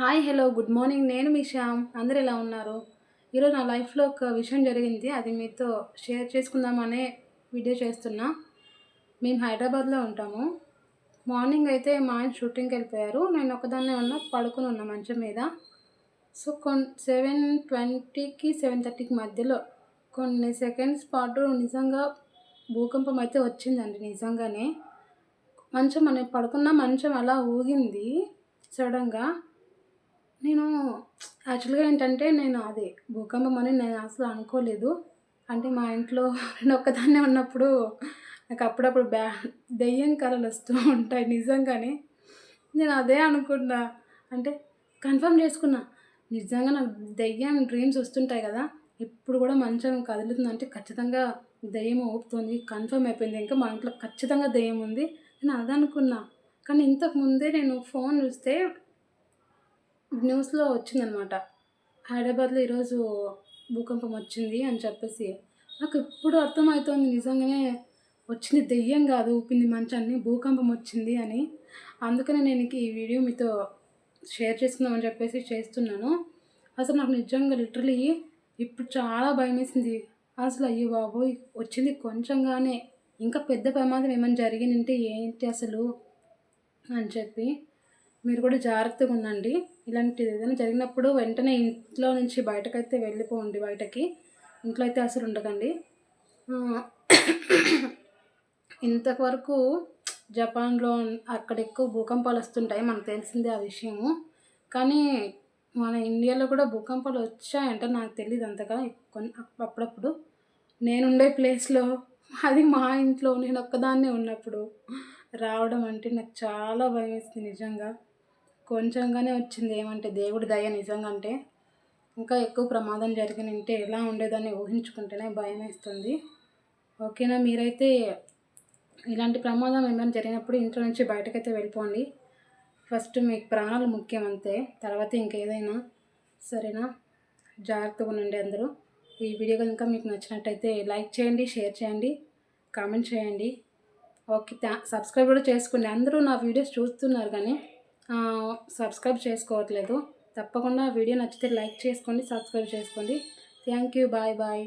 Hi hello good morning. నేను మీ శ్యామ్. అందరు ఎలా ఉన్నారు? ఈరోజు నా లైఫ్లో ఒక విషయం జరిగింది. అది మీతో షేర్ చేసుకుందామనే వీడియో చేస్తున్నా. మేము హైదరాబాద్లో ఉంటాము. మార్నింగ్ అయితే మా ఆయన షూటింగ్కి వెళ్ళిపోయారు. నేను ఒకదాన్నే ఉన్నా పడుకుని ఉన్నా మంచం మీద. సో కొన్ సెవెన్ ట్వంటీకి సెవెన్ థర్టీకి మధ్యలో కొన్ని సెకండ్స్ పాటు నిజంగా భూకంపం అయితే వచ్చిందండి నిజంగానే. మంచం మనం పడుకున్న మంచం అలా ఊగింది సడన్గా. నేను యాక్చువల్గా ఏంటంటే నేను అదే భూకంపం అని నేను అసలు అనుకోలేదు. అంటే మా ఇంట్లో నేను ఒక్కదాన్నే ఉన్నప్పుడు నాకు అప్పుడప్పుడు బ్యా దెయ్యం కళలు వస్తూ ఉంటాయి నిజంగానే. నేను అదే అనుకున్నా. అంటే కన్ఫర్మ్ చేసుకున్నా. నిజంగా నాకు దెయ్యం డ్రీమ్స్ వస్తుంటాయి కదా. ఇప్పుడు కూడా మంచం కదులుతుంది అంటే ఖచ్చితంగా దెయ్యం ఊపుతుంది కన్ఫర్మ్ అయిపోయింది. ఇంకా మా ఇంట్లో ఖచ్చితంగా దెయ్యం ఉంది. నేను అదనుకున్నా. కానీ ఇంతకు ముందే నేను ఫోన్ చూస్తే న్యూస్లో వచ్చిందనమాట. హైదరాబాద్లో ఈరోజు భూకంపం వచ్చింది అని చెప్పేసి. నాకు ఇప్పుడు అర్థమవుతోంది నిజంగానే వచ్చింది దెయ్యం కాదు ఊపింది మంచాన్ని భూకంపం వచ్చింది అని. అందుకనే నేను ఈ వీడియో మీతో షేర్ చేసుకుందామని చెప్పేసి చేస్తున్నాను. అసలు నాకు నిజంగా లిటరలీ ఇప్పుడు చాలా భయం వేసింది అసలు అయ్యో బాబు వచ్చింది కొంచెంగానే. ఇంకా పెద్ద ప్రమాదం ఏమైనా జరిగిందంటే ఏంటి అసలు? అని చెప్పి. మీరు కూడా జాగ్రత్తగా ఉండండి. ఇలాంటిది ఏదైనా జరిగినప్పుడు వెంటనే ఇంట్లో నుంచి బయటకైతే వెళ్ళిపోండి బయటకి. ఇంట్లో అయితే అసలు ఉండకండి. ఇంతవరకు జపాన్లో అక్కడ ఎక్కువ భూకంపాలు వస్తుంటాయి మనకు తెలిసిందే ఆ విషయము. కానీ మన ఇండియాలో కూడా భూకంపాలు వచ్చాయంటే నాకు తెలియదు అంతగా. కొన్ని అప్పుడప్పుడు నేనుండే ప్లేస్లో అది మా ఇంట్లో నేను ఒక్కదాన్నే ఉన్నప్పుడు రావడం అంటే నాకు చాలా భయం వేస్తుంది నిజంగా. కొంచెంగానే వచ్చింది. ఏమంటే దేవుడి దయ నిజంగా అంటే ఇంకా ఎక్కువ ప్రమాదం జరిగిన ఉంటే ఎలా ఉండేదని ఊహించుకుంటేనే భయం వేస్తుంది. ఓకేనా? మీరైతే ఇలాంటి ప్రమాదం ఏమైనా జరిగినప్పుడు ఇంట్లో నుంచి బయటకైతే వెళ్ళిపోండి. ఫస్ట్ మీకు ప్రాణాలు ముఖ్యం అంతే. తర్వాత ఇంకేదైనా సరేనా? జాగ్రత్తగా ఉండండి అందరూ. ఈ వీడియో కనుక మీకు నచ్చినట్టయితే లైక్ చేయండి షేర్ చేయండి కామెంట్ చేయండి. ఓకే సబ్స్క్రైబ్ కూడా చేసుకోండి. అందరూ నా వీడియోస్ చూస్తున్నారు కానీ సబ్స్క్రైబ్ చేసుకోవట్లేదు. తప్పకుండా వీడియో నచ్చితే లైక్ చేసుకోండి సబ్స్క్రైబ్ చేసుకోండి. Thank you bye bye.